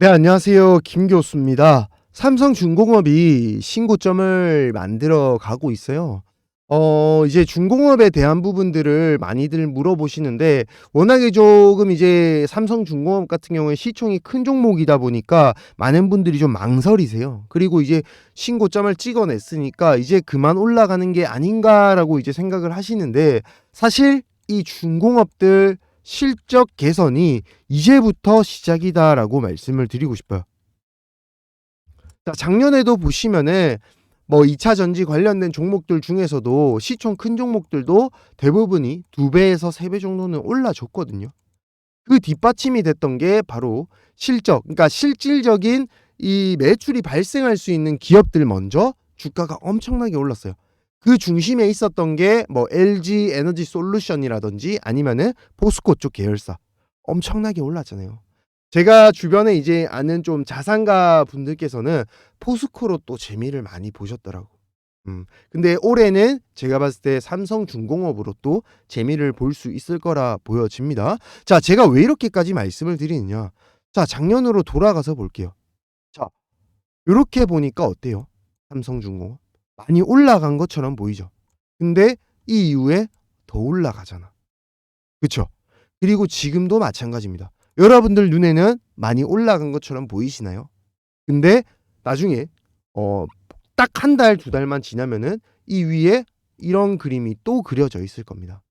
네, 안녕하세요. 김 교수입니다. 삼성중공업이 신고점을 만들어 가고 있어요. 어, 이제 중공업에 대한 부분들을 많이들 물어보시는데, 워낙에 조금 이제 삼성중공업 같은 경우에 시총이 큰 종목이다 보니까 많은 분들이 좀 망설이세요. 그리고 이제 신고점을 찍어냈으니까 이제 그만 올라가는 게 아닌가라고 이제 생각을 하시는데, 사실 이 중공업들 실적 개선이 이제부터 시작이다라고 말씀을 드리고 싶어요. 자, 작년에도 보시면은 뭐 2차 전지 관련된 종목들 중에서도 시총 큰 종목들도 대부분이 두 배에서 세배 정도는 올라줬거든요. 그 뒷받침이 됐던 게 바로 실적, 그러니까 실질적인 이 매출이 발생할 수 있는 기업들 먼저 주가가 엄청나게 올랐어요. 그 중심에 있었던 게 뭐 LG 에너지 솔루션이라든지 아니면은 포스코 쪽 계열사 엄청나게 올랐잖아요. 제가 주변에 이제 아는 좀 자산가 분들께서는 포스코로 또 재미를 많이 보셨더라고. 음. 근데 올해는 제가 봤을 때 삼성 중공업으로 또 재미를 볼 수 있을 거라 보여집니다. 자, 제가 왜 이렇게까지 말씀을 드리느냐? 자, 작년으로 돌아가서 볼게요. 자, 이렇게 보니까 어때요? 삼성중공업 많이 올라간 것처럼 보이죠. 근데 이 이후에 더 올라가잖아. 그쵸? 그리고 지금도 마찬가지입니다. 여러분들 눈에는 많이 올라간 것처럼 보이시나요? 근데 나중에 어, 딱 한 달, 두 달만 지나면은 이 위에 이런 그림이 또 그려져 있을 겁니다.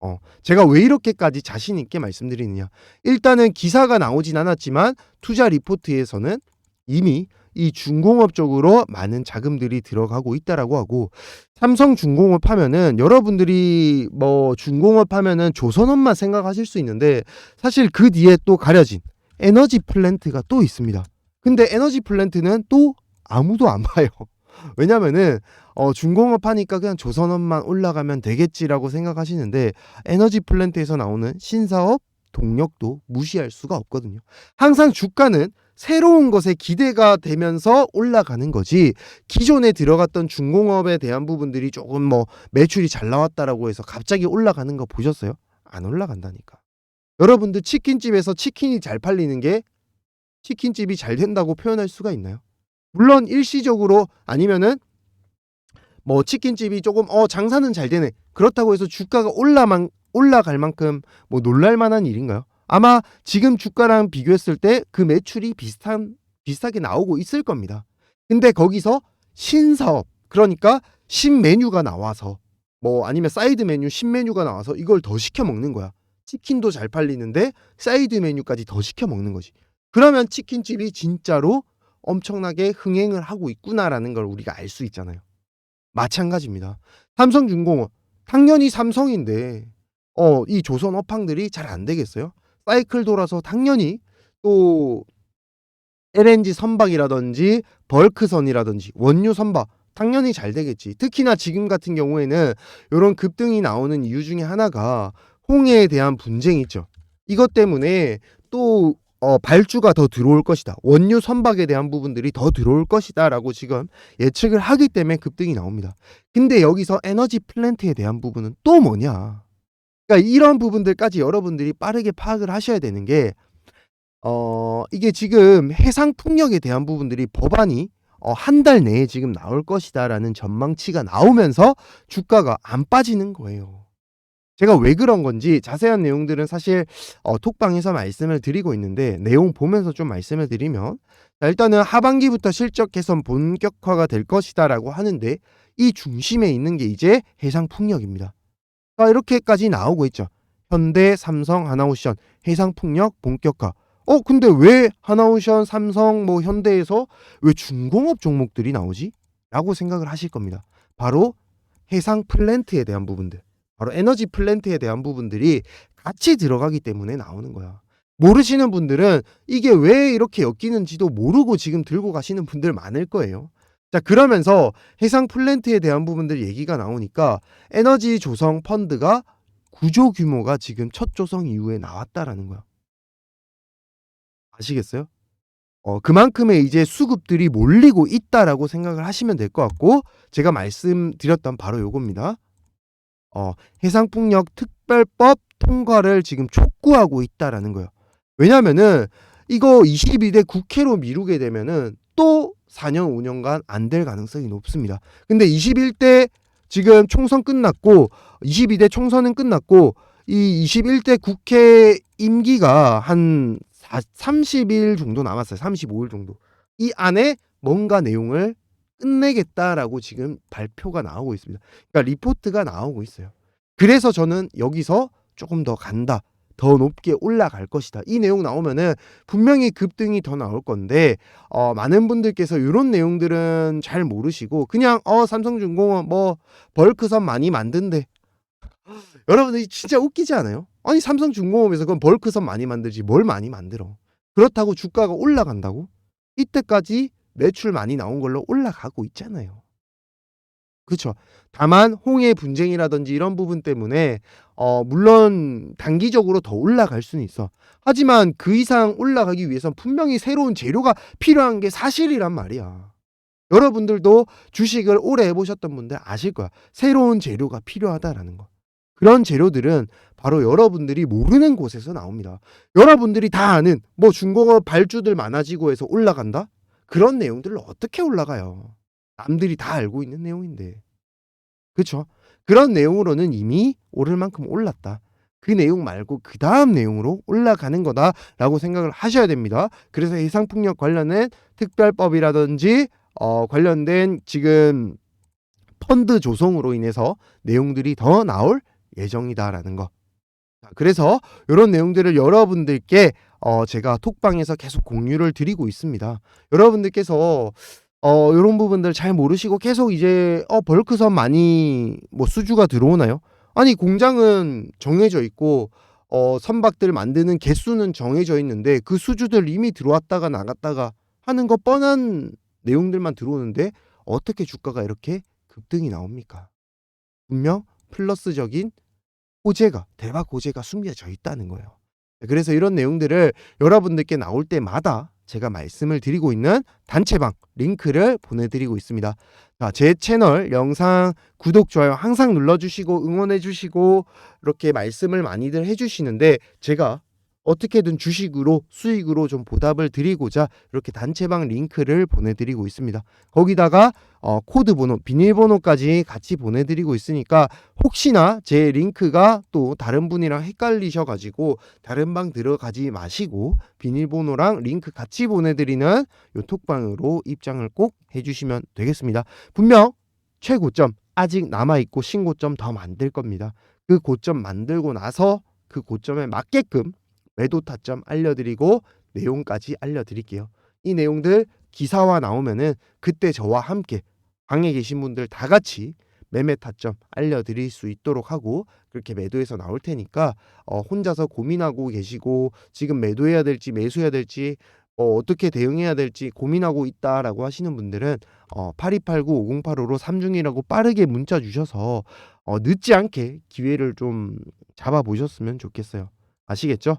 어, 제가 왜 이렇게까지 자신 있게 말씀드리느냐? 일단은 기사가 나오진 않았지만 투자 리포트에서는 이미 이 중공업 쪽으로 많은 자금들이 들어가고 있다라고 하고 삼성 중공업 하면은 여러분들이 뭐 중공업 하면은 조선업만 생각하실 수 있는데 사실 그 뒤에 또 가려진 에너지 플랜트가 또 있습니다. 근데 에너지 플랜트는 또 아무도 안 봐요. 왜냐면은 어 중공업 하니까 그냥 조선업만 올라가면 되겠지라고 생각하시는데 에너지 플랜트에서 나오는 신사업 동력도 무시할 수가 없거든요. 항상 주가는 새로운 것에 기대가 되면서 올라가는 거지 기존에 들어갔던 중공업에 대한 부분들이 조금 뭐 매출이 잘 나왔다라고 해서 갑자기 올라가는 거 보셨어요? 안 올라간다니까. 여러분들 치킨집에서 치킨이 잘 팔리는 게 치킨집이 잘 된다고 표현할 수가 있나요? 물론 일시적으로 아니면은 뭐 치킨집이 조금 어 장사는 잘 되네 그렇다고 해서 주가가 올라만 올라갈 만큼 뭐 놀랄 만한 일인가요? 아마 지금 주가랑 비교했을 때 그 매출이 비슷한 비슷하게 나오고 있을 겁니다. 근데 거기서 신사업 그러니까 신메뉴가 나와서 뭐 아니면 사이드 메뉴 신메뉴가 나와서 이걸 더 시켜 먹는 거야. 치킨도 잘 팔리는데 사이드 메뉴까지 더 시켜 먹는 거지. 그러면 치킨집이 진짜로 엄청나게 흥행을 하고 있구나라는 걸 우리가 알 수 있잖아요. 마찬가지입니다. 삼성중공업 당연히 삼성인데 어 이 조선 업황들이 잘 안 되겠어요? 사이클 돌아서 당연히 또 LNG 선박이라든지 벌크선이라든지 원유 선박 당연히 잘 되겠지. 특히나 지금 같은 경우에는 이런 급등이 나오는 이유 중에 하나가 홍해에 대한 분쟁이 있죠. 이것 때문에 또 어, 발주가 더 들어올 것이다. 원유 선박에 대한 부분들이 더 들어올 것이다 라고 지금 예측을 하기 때문에 급등이 나옵니다. 근데 여기서 에너지 플랜트에 대한 부분은 또 뭐냐? 그러니까 이런 부분들까지 여러분들이 빠르게 파악을 하셔야 되는 게 어, 이게 지금 해상 풍력에 대한 부분들이 법안이 어, 한 달 내에 지금 나올 것이다라는 전망치가 나오면서 주가가 안 빠지는 거예요. 제가 왜 그런 건지 자세한 내용들은 사실 어, 톡방에서 말씀을 드리고 있는데 내용 보면서 좀 말씀을 드리면 자, 일단은 하반기부터 실적 개선 본격화가 될 것이다라고 하는데 이 중심에 있는 게 이제 해상 풍력입니다. 자, 이렇게까지 나오고 있죠. 현대, 삼성, 하나오션, 해상 풍력 본격화. 어, 근데 왜 하나오션, 삼성, 뭐 현대에서 왜 중공업 종목들이 나오지? 라고 생각을 하실 겁니다. 바로 해상 플랜트에 대한 부분들. 바로 에너지 플랜트에 대한 부분들이 같이 들어가기 때문에 나오는 거야. 모르시는 분들은 이게 왜 이렇게 엮이는지도 모르고 지금 들고 가시는 분들 많을 거예요. 자, 그러면서 해상 플랜트에 대한 부분들 얘기가 나오니까 에너지 조성 펀드가 구조 규모가 지금 첫 조성 이후에 나왔다라는 거야. 아시겠어요? 어, 그만큼의 이제 수급들이 몰리고 있다라고 생각을 하시면 될 것 같고 제가 말씀드렸던 바로 요겁니다. 어, 해상풍력 특별법 통과를 지금 촉구하고 있다라는 거예요. 왜냐면은 이거 22대 국회로 미루게 되면은 또 4년 5년간 안 될 가능성이 높습니다. 근데 21대 지금 총선 끝났고 22대 총선은 끝났고 이 21대 국회 임기가 한 4, 30일 정도 남았어요. 35일 정도. 이 안에 뭔가 내용을 끝내겠다라고 지금 발표가 나오고 있습니다. 그러니까 리포트가 나오고 있어요. 그래서 저는 여기서 조금 더 간다. 더 높게 올라갈 것이다. 이 내용 나오면은 분명히 급등이 더 나올 건데 어, 많은 분들께서 이런 내용들은 잘 모르시고 그냥 어 삼성중공업 뭐 벌크선 많이 만든대. 여러분들 진짜 웃기지 않아요? 아니 삼성중공업에서 그건 벌크선 많이 만들지 뭘 많이 만들어? 그렇다고 주가가 올라간다고? 이때까지 매출 많이 나온 걸로 올라가고 있잖아요. 그렇죠. 다만 홍해 분쟁이라든지 이런 부분 때문에 어 물론 단기적으로 더 올라갈 수는 있어. 하지만 그 이상 올라가기 위해선 분명히 새로운 재료가 필요한 게 사실이란 말이야. 여러분들도 주식을 오래 해보셨던 분들 아실 거야. 새로운 재료가 필요하다라는 거. 그런 재료들은 바로 여러분들이 모르는 곳에서 나옵니다. 여러분들이 다 아는 뭐 중공업 발주들 많아지고 해서 올라간다? 그런 내용들로 어떻게 올라가요? 남들이 다 알고 있는 내용인데. 그렇죠? 그런 내용으로는 이미 오를 만큼 올랐다. 그 내용 말고 그 다음 내용으로 올라가는 거다라고 생각을 하셔야 됩니다. 그래서 해상풍력 관련된 특별법이라든지 어, 관련된 지금 펀드 조성으로 인해서 내용들이 더 나올 예정이다라는 거. 자, 그래서 이런 내용들을 여러분들께 어, 제가 톡방에서 계속 공유를 드리고 있습니다. 여러분들께서 어, 이런 부분들 잘 모르시고 계속 이제 어, 벌크선 많이 뭐 수주가 들어오나요? 아니 공장은 정해져 있고 어, 선박들 만드는 개수는 정해져 있는데 그 수주들 이미 들어왔다가 나갔다가 하는 거 뻔한 내용들만 들어오는데 어떻게 주가가 이렇게 급등이 나옵니까? 분명 플러스적인 호재가 대박 호재가 숨겨져 있다는 거예요. 그래서 이런 내용들을 여러분들께 나올 때마다 제가 말씀을 드리고 있는 단체방 링크를 보내드리고 있습니다. 자, 제 채널 영상 구독, 좋아요 항상 눌러주시고 응원해주시고 이렇게 말씀을 많이들 해주시는데 제가 어떻게든 주식으로 수익으로 좀 보답을 드리고자 이렇게 단체방 링크를 보내드리고 있습니다. 거기다가 어, 코드 번호, 비밀번호까지 같이 보내드리고 있으니까 혹시나 제 링크가 또 다른 분이랑 헷갈리셔가지고 다른 방 들어가지 마시고 비밀번호랑 링크 같이 보내드리는 요 톡방으로 입장을 꼭 해주시면 되겠습니다. 분명 최고점 아직 남아있고 신고점 더 만들 겁니다. 그 고점 만들고 나서 그 고점에 맞게끔 매도 타점 알려드리고 내용까지 알려드릴게요. 이 내용들 기사화 나오면은 그때 저와 함께 방에 계신 분들 다 같이 매매 타점 알려드릴 수 있도록 하고 그렇게 매도해서 나올 테니까 어, 혼자서 고민하고 계시고 지금 매도해야 될지 매수해야 될지 어, 어떻게 대응해야 될지 고민하고 있다라고 하시는 분들은 어, 8289-5085로 삼중이라고 빠르게 문자 주셔서 어, 늦지 않게 기회를 좀 잡아보셨으면 좋겠어요. 아시겠죠?